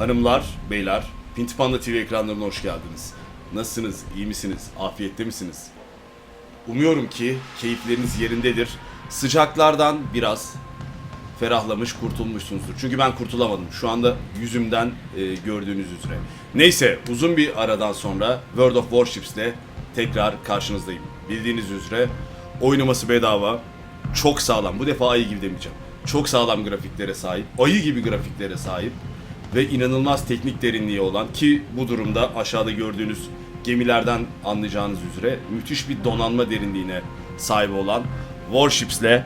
Hanımlar, beyler, Pinti Panda TV ekranlarına hoş geldiniz. Nasılsınız, iyi misiniz, afiyette misiniz? Umuyorum ki keyifleriniz yerindedir. Sıcaklardan biraz ferahlamış, kurtulmuşsunuzdur. Çünkü ben kurtulamadım. Şu anda yüzümden e, gördüğünüz üzere. Neyse, uzun bir aradan sonra World of Warships ile tekrar karşınızdayım. Bildiğiniz üzere oynaması bedava, çok sağlam. Bu defa ayı gibi demeyeceğim. Çok sağlam grafiklere sahip, ayı gibi grafiklere sahip ve inanılmaz teknik derinliği olan ki bu durumda aşağıda gördüğünüz gemilerden anlayacağınız üzere müthiş bir donanma derinliğine sahip olan Warships'le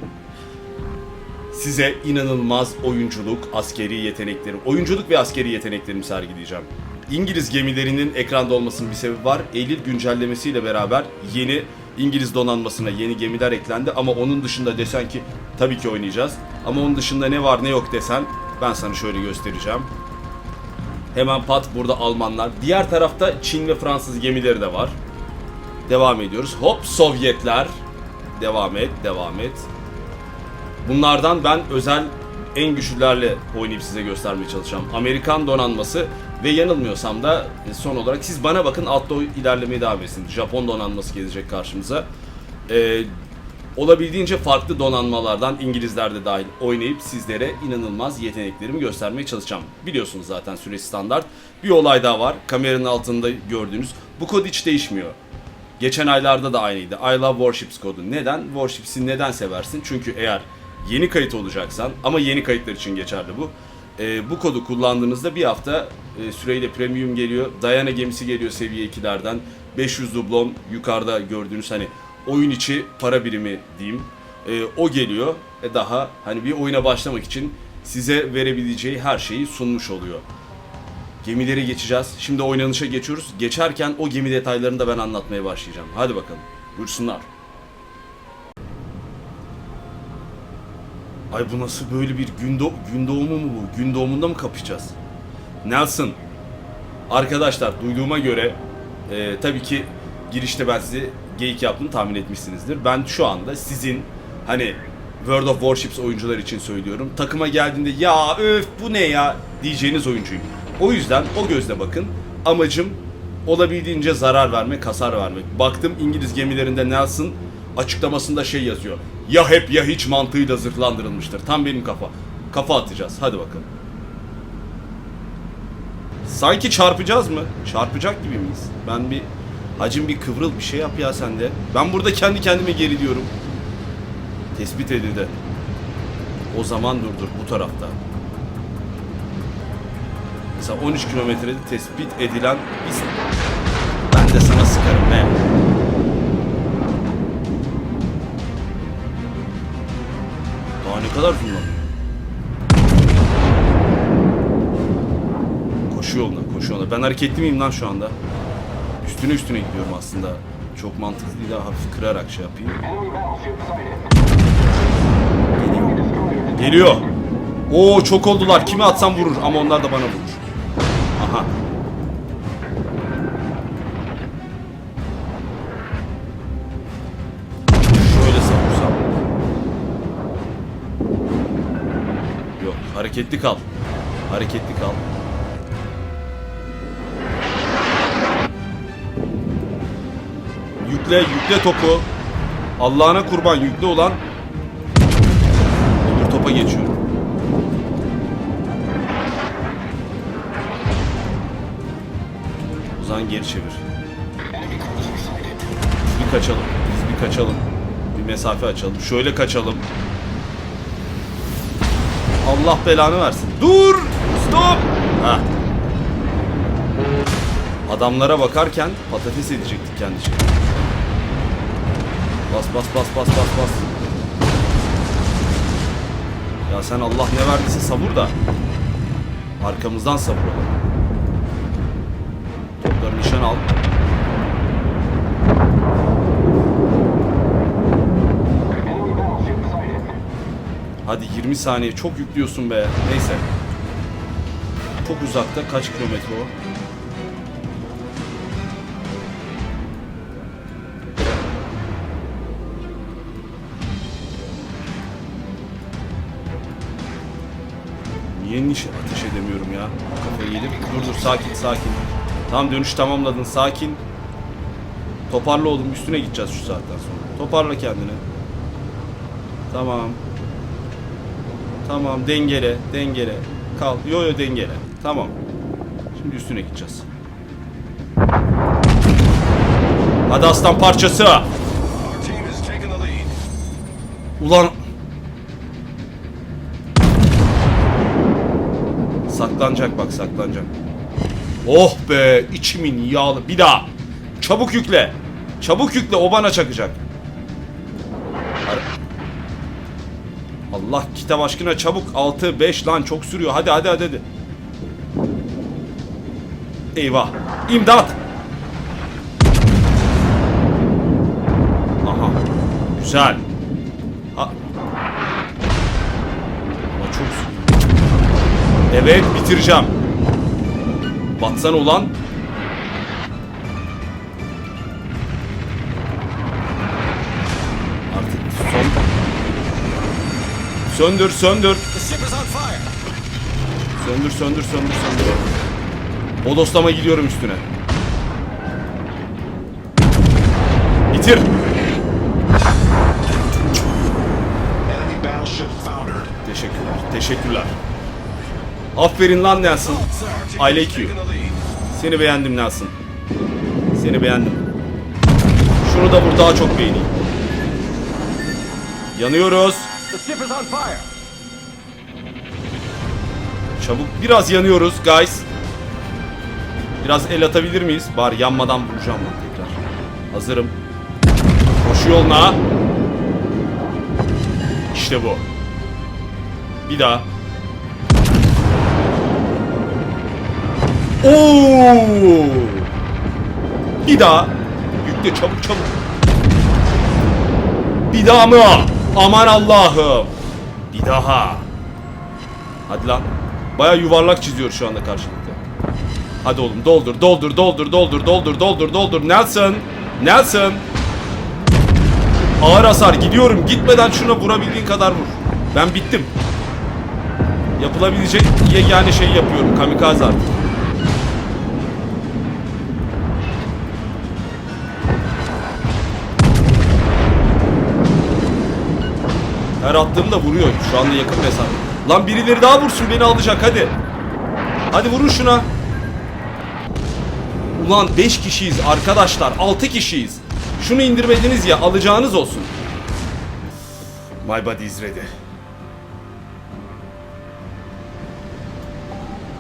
size inanılmaz oyunculuk, askeri yeteneklerim, oyunculuk ve askeri yeteneklerimi sergileyeceğim. İngiliz gemilerinin ekranda olmasının bir sebebi var. Eylül güncellemesiyle beraber yeni İngiliz donanmasına yeni gemiler eklendi ama onun dışında desen ki tabii ki oynayacağız. Ama onun dışında ne var ne yok desen ben sana şöyle göstereceğim. Hemen pat burada Almanlar. Diğer tarafta Çin ve Fransız gemileri de var. Devam ediyoruz. Hop Sovyetler. Devam et, devam et. Bunlardan ben özel en güçlülerle oynayıp size göstermeye çalışacağım. Amerikan donanması ve yanılmıyorsam da e, son olarak siz bana bakın altta ilerlemeye devam etsin. Japon donanması gelecek karşımıza. Ee, olabildiğince farklı donanmalardan İngilizler de dahil oynayıp sizlere inanılmaz yeteneklerimi göstermeye çalışacağım. Biliyorsunuz zaten süre standart. Bir olay daha var. Kameranın altında gördüğünüz. Bu kod hiç değişmiyor. Geçen aylarda da aynıydı. I love Warships kodu. Neden? Warships'i neden seversin? Çünkü eğer yeni kayıt olacaksan ama yeni kayıtlar için geçerli bu. Ee, bu kodu kullandığınızda bir hafta e, süreyle premium geliyor. Diana gemisi geliyor seviye 2'lerden. 500 dublon yukarıda gördüğünüz hani oyun içi para birimi diyeyim. Ee, o geliyor. E daha hani bir oyuna başlamak için size verebileceği her şeyi sunmuş oluyor. Gemileri geçeceğiz. Şimdi oynanışa geçiyoruz. Geçerken o gemi detaylarını da ben anlatmaya başlayacağım. Hadi bakalım. Buyursunlar. Ay bu nasıl böyle bir gün, doğ- gün doğumu mu bu? Gün doğumunda mı kapışacağız? Nelson. Arkadaşlar duyduğuma göre e, tabii ki girişte ben size geyik yaptım tahmin etmişsinizdir. Ben şu anda sizin hani World of Warships oyuncular için söylüyorum. Takıma geldiğinde ya öf bu ne ya diyeceğiniz oyuncuyum. O yüzden o gözle bakın. Amacım olabildiğince zarar vermek, hasar vermek. Baktım İngiliz gemilerinde Nelson açıklamasında şey yazıyor. Ya hep ya hiç mantığıyla zırhlandırılmıştır. Tam benim kafa. Kafa atacağız. Hadi bakalım. Sanki çarpacağız mı? Çarpacak gibi miyiz? Ben bir hacim bir kıvrıl bir şey yap ya sen de. Ben burada kendi kendime geriliyorum. Tespit edildi. O zaman durdur bu tarafta. Mesela 13 kilometrede tespit edilen biz ben de sana sıkarım ne? Daha ne kadar zoomlanıyor? Koşu yoluna, koşu yoluna. Ben hareketli miyim lan şu anda? Üstüne üstüne gidiyorum aslında. Çok mantıklı değil de hafif kırarak şey yapayım. Geliyor. Oo çok oldular. Kimi atsam vurur ama onlar da bana vurur. Aha. Şöyle savursam. Yok hareketli kal. Hareketli kal. Yükle, yükle topu. Allah'ına kurban yükle olan öbür topa geçiyor. O zaman geri çevir. Biz bir kaçalım. Biz bir kaçalım. Bir mesafe açalım. Şöyle kaçalım. Allah belanı versin. Dur! Stop! Ha. Adamlara bakarken patates edecektik kendi şey. Bas bas bas bas bas bas. Ya sen Allah ne verdiyse savur da. Arkamızdan savuralım. Topları nişan al. Hadi 20 saniye çok yüklüyorsun be. Neyse. Çok uzakta kaç kilometre o? Niye Niye niş ateş edemiyorum ya? Kafayı yedim. Dur dur sakin sakin. Tam dönüş tamamladın sakin. Toparla oğlum üstüne gideceğiz şu saatten sonra. Toparla kendini. Tamam. Tamam dengele dengele. Kal. Yo yo dengele. Tamam. Şimdi üstüne gideceğiz. Hadi aslan parçası. Ulan Saklanacak bak saklanacak. Oh be içimin yağlı. Bir daha. Çabuk yükle. Çabuk yükle o bana çakacak. Allah kitap aşkına çabuk 6 5 lan çok sürüyor. Hadi hadi hadi hadi. Eyvah. İmdat. Aha. Güzel. Evet bitireceğim. Batsan olan artık son söndür söndür. Söndür söndür söndür söndür. Bodoslama gidiyorum üstüne. Bitir. Teşekkürler teşekkürler aferin lan Nelson I like you. Seni beğendim Nelson. Seni beğendim. Şunu da vur daha çok beğeneyim. Yanıyoruz. Çabuk biraz yanıyoruz guys. Biraz el atabilir miyiz? Bari yanmadan vuracağım lan tekrar. Hazırım. Koşu yoluna. İşte bu. Bir daha. Oo! Bir daha. Yükle çabuk çabuk. Bir daha mı? Aman Allah'ım. Bir daha. Hadi lan. Baya yuvarlak çiziyor şu anda karşılıklı. Hadi oğlum doldur doldur doldur doldur doldur doldur doldur. Nelson. Nelson. Ağır hasar gidiyorum. Gitmeden şuna vurabildiğin kadar vur. Ben bittim. Yapılabilecek yegane şeyi yapıyorum. Kamikaze artık. Her attığımda vuruyor. Şu anda yakın mesafe. Lan birileri daha vursun beni alacak hadi. Hadi vurun şuna. Ulan 5 kişiyiz arkadaşlar. 6 kişiyiz. Şunu indirmediniz ya alacağınız olsun. My body is ready.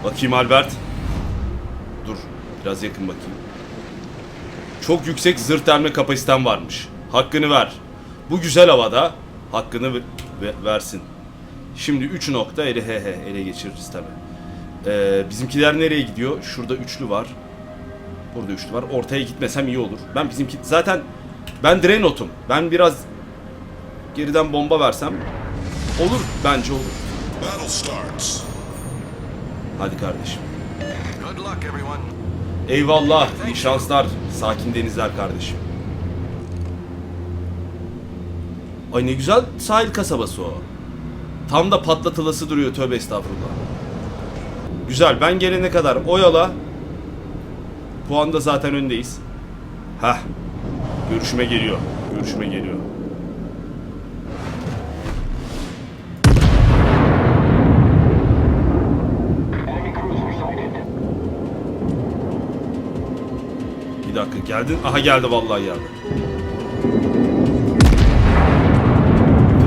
Bakayım Albert. Dur. Biraz yakın bakayım. Çok yüksek zırh delme kapasiten varmış. Hakkını ver. Bu güzel havada hakkını ve- ve- versin. Şimdi 3 nokta ele he he ele geçiririz tabi. Ee, bizimkiler nereye gidiyor? Şurada üçlü var. Burada üçlü var. Ortaya gitmesem iyi olur. Ben bizimki zaten ben Draenot'um. Ben biraz geriden bomba versem olur bence olur. Battle starts. Hadi kardeşim. Eyvallah. iyi şanslar. Sakin denizler kardeşim. Ay ne güzel sahil kasabası o. Tam da patlatılası duruyor tövbe estağfurullah. Güzel ben gelene kadar oyala. Puanda zaten öndeyiz. Heh. Görüşme geliyor. Görüşme geliyor. Bir dakika geldin. Aha geldi vallahi geldi.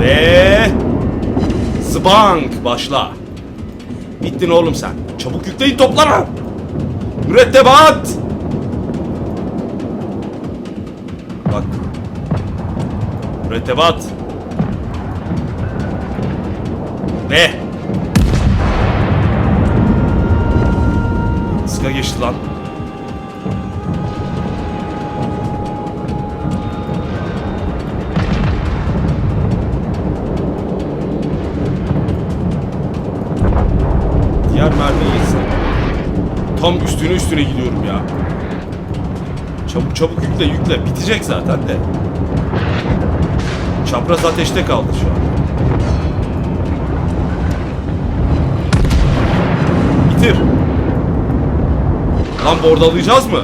Ve Zbank başla. Bittin oğlum sen. Çabuk yükleyin toplara. Mürettebat. Bak. Mürettebat. Ve Sıka geçti lan. Tam üstüne üstüne gidiyorum ya. Çabuk çabuk yükle yükle. Bitecek zaten de. Çapraz ateşte kaldı şu an. bitir. Lan bordalayacağız mı?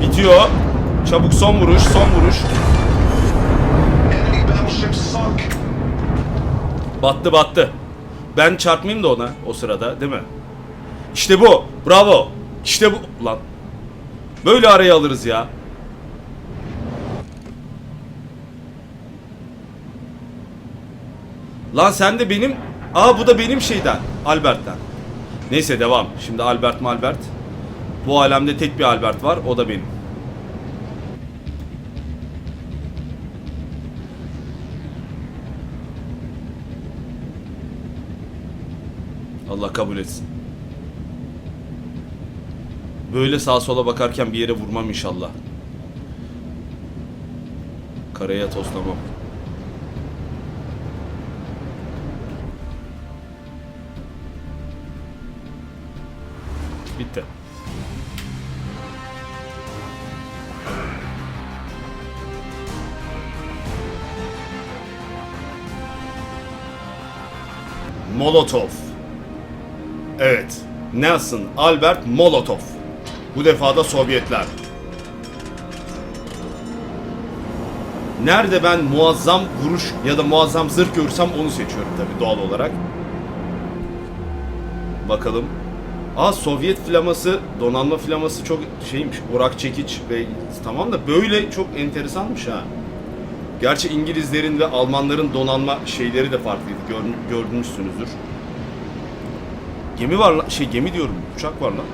Bitiyor. Çabuk son vuruş, son vuruş. Battı battı. Ben çarpmayayım da ona o sırada değil mi? İşte bu. Bravo. İşte bu. Lan. Böyle araya alırız ya. Lan sen de benim... Aa bu da benim şeyden. Albert'ten. Neyse devam. Şimdi Albert mi Albert? Bu alemde tek bir Albert var. O da benim. Allah kabul etsin. Böyle sağa sola bakarken bir yere vurmam inşallah. Karaya toslamam. Bitti. Molotov. Evet. Nelson Albert Molotov. Bu defa da Sovyetler. Nerede ben muazzam vuruş ya da muazzam zırh görürsem onu seçiyorum tabii doğal olarak. Bakalım. Aa Sovyet flaması, donanma flaması çok şeymiş, orak çekiç ve tamam da böyle çok enteresanmış ha. Gerçi İngilizlerin ve Almanların donanma şeyleri de farklıydı. Gör, görmüşsünüzdür. Gemi var lan. Şey gemi diyorum. Uçak var lan.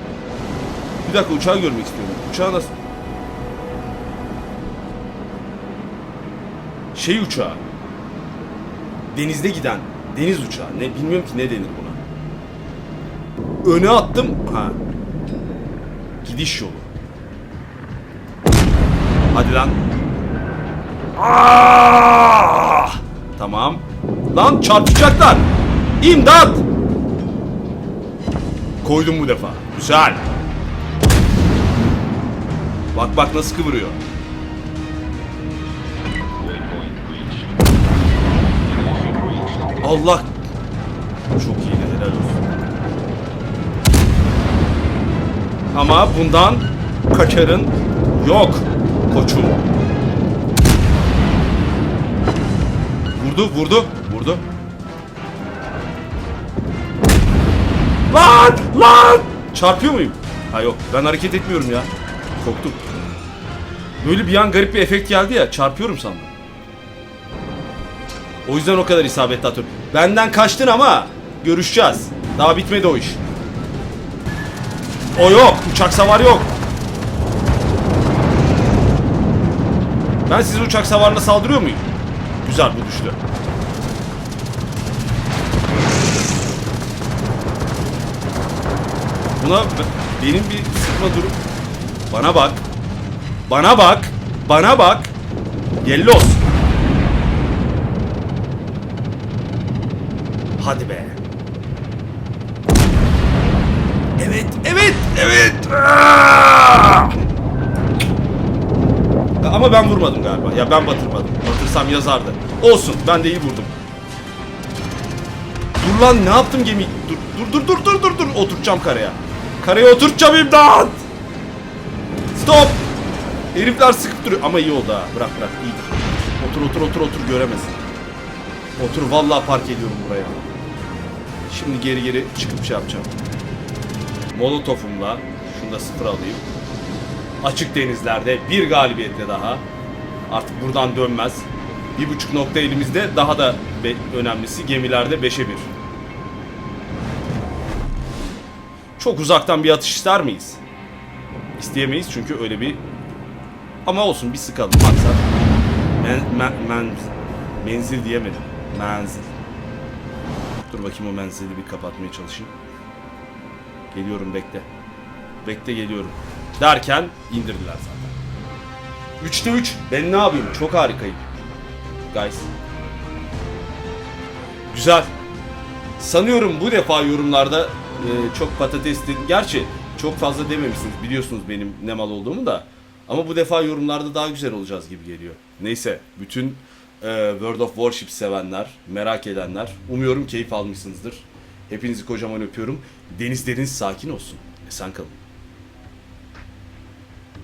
Bir dakika uçağı görmek istiyorum. Uçağı nasıl? Şey uçağı. Denizde giden. Deniz uçağı. Ne bilmiyorum ki ne denir buna. Öne attım. Ha. Gidiş yolu. Hadi lan. Ah! Tamam. Lan çarpacaklar. İmdat! Koydum bu defa. Güzel. Bak bak nasıl kıvırıyor. Allah. Çok iyiydi helal olsun. Ama bundan kaçarın yok koçum. Vurdu vurdu vurdu. Lan! Lan! Çarpıyor muyum? Ha yok ben hareket etmiyorum ya. Korktum. Böyle bir an garip bir efekt geldi ya çarpıyorum sandım. O yüzden o kadar isabetli atıyorum. Benden kaçtın ama görüşeceğiz. Daha bitmedi o iş. O yok. Uçak savar yok. Ben size uçak savarına saldırıyor muyum? Güzel bu düştü. Buna benim bir sıkma durum. Bana bak. Bana bak. Bana bak. Yellos. Hadi be. Evet, evet, evet. Aa! Ama ben vurmadım galiba. Ya ben batırmadım. Batırsam yazardı. Olsun, ben de iyi vurdum. Dur lan ne yaptım gemi? Dur dur dur dur dur dur dur. Oturtacağım karaya. Karaya oturtacağım imdat. Stop. Herifler sıkıp duruyor. Ama iyi oldu ha. Bırak bırak iyidir. Otur otur otur otur göremesin. Otur vallahi park ediyorum buraya. Şimdi geri geri çıkıp şey yapacağım. Molotofumla şunu da sıfır alayım. Açık denizlerde bir galibiyetle daha. Artık buradan dönmez. Bir buçuk nokta elimizde daha da önemlisi gemilerde 5'e 1. Çok uzaktan bir atış ister miyiz? İsteyemeyiz çünkü öyle bir... Ama olsun bir sıkalım maksat. Men, men, men, menzil diyemedim. Menzil. Dur bakayım o menzili bir kapatmaya çalışayım. Geliyorum bekle. Bekle geliyorum. Derken indirdiler zaten. 3'te 3. Ben ne yapayım? Çok harikayım. Guys. Güzel. Sanıyorum bu defa yorumlarda e, çok patates dedim. Gerçi çok fazla dememişsiniz. Biliyorsunuz benim ne mal olduğumu da. Ama bu defa yorumlarda daha güzel olacağız gibi geliyor. Neyse. Bütün e, World of Warship sevenler, merak edenler umuyorum keyif almışsınızdır. Hepinizi kocaman öpüyorum. Denizleriniz sakin olsun. Esen kalın.